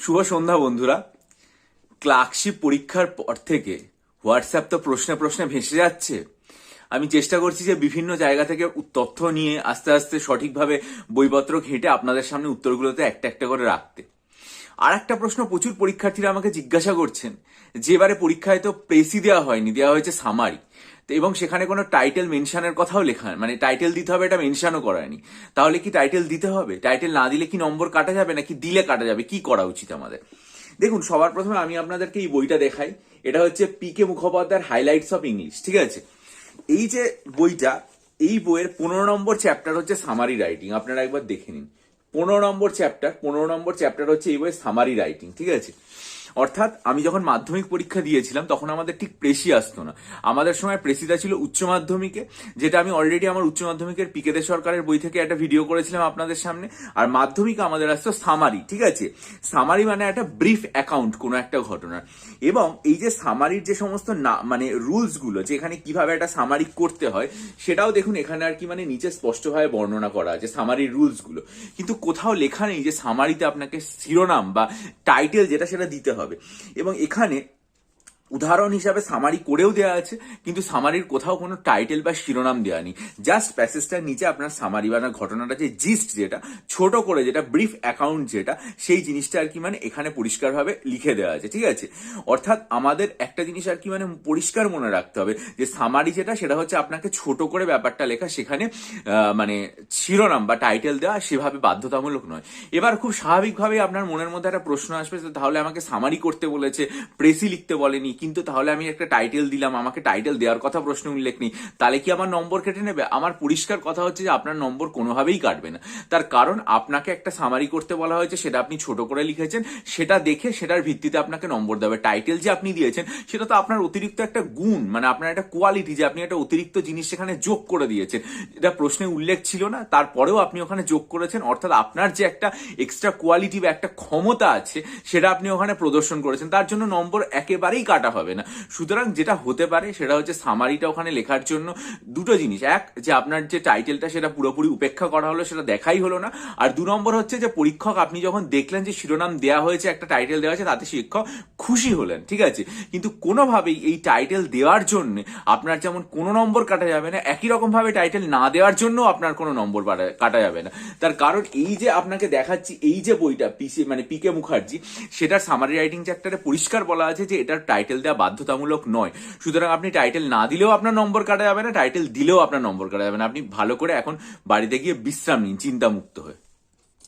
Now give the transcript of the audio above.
শুভ সন্ধ্যা, বন্ধুরা। ক্লার্কশিপ পরীক্ষার পর থেকে হোয়াটসঅ্যাপ তো প্রশ্নে প্রশ্নে ভেসে যাচ্ছে। আমি চেষ্টা করছি যে বিভিন্ন জায়গা থেকে তথ্য নিয়ে আস্তে আস্তে সঠিকভাবে বইপত্র ঘেঁটে আপনাদের সামনে উত্তরগুলোতে একটা একটা করে রাখতে। আর একটা প্রশ্ন প্রচুর পরীক্ষার্থীরা আমাকে জিজ্ঞাসা করছেন। যে এবারে পরীক্ষায় তো প্রেসি দেওয়া হয়নি, দেওয়া হয়েছে সামারি তো এবং সেখানে কোনো টাইটেল মেনশনের কথাও লেখা মানে টাইটেল দিতে হবে এটা মেনশনও করায়নি তাহলে কি টাইটেল দিতে হবে? টাইটেল না দিলে কি নম্বর কাটা যাবে নাকি দিলে কাটা যাবে? কি করা উচিত আমাদের? দেখুন, সবার প্রথমে আমি আপনাদেরকে এই বইটা দেখাই। এটা হচ্ছে পি কে মুখোপাধ্যায়ের হাইলাইটস অফ ইংলিশ ঠিক আছে? এই যে বইটা, এই বইয়ের পনেরো নম্বর চ্যাপ্টার হচ্ছে সামারি রাইটিং আপনারা একবার দেখে নিন। পনেরো নম্বর চ্যাপ্টার পনেরো নম্বর চ্যাপ্টার হচ্ছে এই বই সামারি রাইটিং ঠিক আছে? অর্থাৎ আমি যখন মাধ্যমিক পরীক্ষা দিয়েছিলাম, তখন আমাদের ঠিক প্রেসি আসতো না। আমাদের সময় প্রেসিটা ছিল উচ্চ মাধ্যমিকে, যেটা আমি অলরেডি আমার উচ্চ মাধ্যমিকের পিকেদের সরকারের বই থেকে একটা ভিডিও করেছিলাম আপনাদের সামনে। আর মাধ্যমিক আমাদের আসতো সামারি ঠিক আছে? সামারি মানে একটা ব্রিফ অ্যাকাউন্ট কোনো একটা ঘটনার। এবং এই যে সামারির যে সমস্ত না মানে রুলসগুলো, যে এখানে কীভাবে একটা সামারি করতে হয়, সেটাও দেখুন, এখানে আর কি মানে নিচে স্পষ্টভাবে বর্ণনা করা আছে সামারির রুলসগুলো। কিন্তু কোথাও লেখা নেই যে সামারিতে আপনাকে শিরোনাম বা টাইটেল যেটা, সেটা দিতে হবে। এবং এখানে উদাহরণ হিসাবে সামারি করেও দেওয়া আছে, কিন্তু সামারির কোথাও কোনো টাইটেল বা শিরোনাম দেওয়া নেই। জাস্ট প্যাসেজটার নিচে আপনার সামারি বা ঘটনাটা যে জিস্ট যেটা, ছোট করে যেটা ব্রিফ অ্যাকাউন্ট যেটা, সেই জিনিসটা আর কি মানে এখানে পরিষ্কারভাবে লিখে দেওয়া আছে, ঠিক আছে? অর্থাৎ আমাদের একটা জিনিস আর কি মানে পরিষ্কার মনে রাখতে হবে, যে সামারি যেটা, সেটা হচ্ছে আপনাকে ছোট করে ব্যাপারটা লেখা, সেখানে মানে শিরোনাম বা টাইটেল দেওয়া সেভাবে বাধ্যতামূলক নয়। এবার খুব স্বাভাবিকভাবেই আপনার মনের মধ্যে একটা প্রশ্ন আসবে তাহলে আমাকে সামারি করতে বলেছে, প্রেসি লিখতে বলেনি কিন্তু তাহলে আমি একটা টাইটেল দিলাম, আমাকে টাইটেল দেওয়ার কথা প্রশ্ন উল্লেখ নেই। তাহলে কি আমার নম্বর কেটে নেবে? আমার পরিষ্কার কথা হচ্ছে যে আপনার নম্বর কোনোভাবেই কাটবে না। তার কারণ আপনাকে একটা সামারি করতে বলা হয়েছে, সেটা আপনি ছোট করে লিখেছেন, সেটা দেখে, সেটার ভিত্তিতে আপনাকে নম্বর দেবে। টাইটেল যে আপনি দিয়েছেন, সেটা তো আপনার অতিরিক্ত একটা গুণ মানে আপনার একটা কোয়ালিটি যে আপনি একটা অতিরিক্ত জিনিস সেখানে যোগ করে দিয়েছেন। এটা প্রশ্নে উল্লেখ ছিল না, তারপরেও আপনি ওখানে যোগ করেছেন, অর্থাৎ আপনার যে একটা এক্সট্রা কোয়ালিটি বা একটা ক্ষমতা আছে, সেটা আপনি ওখানে প্রদর্শন করেছেন। তার জন্য নম্বর একেবারেই কাটা হবে না। সুতরাং যেটা হতে পারে সেটা হচ্ছে সামারিটা ওখানে লেখার জন্য দুটো জিনিস। এক, যে আপনার যে টাইটেলটা সেটা পুরোপুরি উপেক্ষা করা হলো, সেটা দেখাই হলো না। আর দু নম্বর হচ্ছে যে পরীক্ষক, আপনি যখন দেখলেন যে শিরোনাম দেওয়া হয়েছে, একটা টাইটেল দেওয়া হয়েছে তাতে শিক্ষক খুশি হলেন, ঠিক আছে? কিন্তু কোনোভাবেই এই টাইটেল দেওয়ার জন্য আপনার যেমন কোনো নম্বর কাটা যাবে না, একই রকম ভাবে টাইটেল না দেওয়ার জন্য আপনার কোনো নম্বর কাটা যাবে না। তার কারণ এই যে আপনাকে দেখাচ্ছি, এই যে বইটা পিসি মানে পি কে মুখার্জি সেটার সামারি রাইটিং চ্যাপ্টারে পরিষ্কার বলা আছে যে এটার টাইটেল দেওয়া বাধ্যতামূলক নয়। সুতরাং আপনি টাইটেল না দিলেও আপনার নম্বর কাটা যাবে না টাইটেল দিলেও আপনার নম্বর কাটা যাবে না। আপনি ভালো করে এখন বাড়িতে গিয়ে বিশ্রাম নিন, চিন্তামুক্ত হয়ে।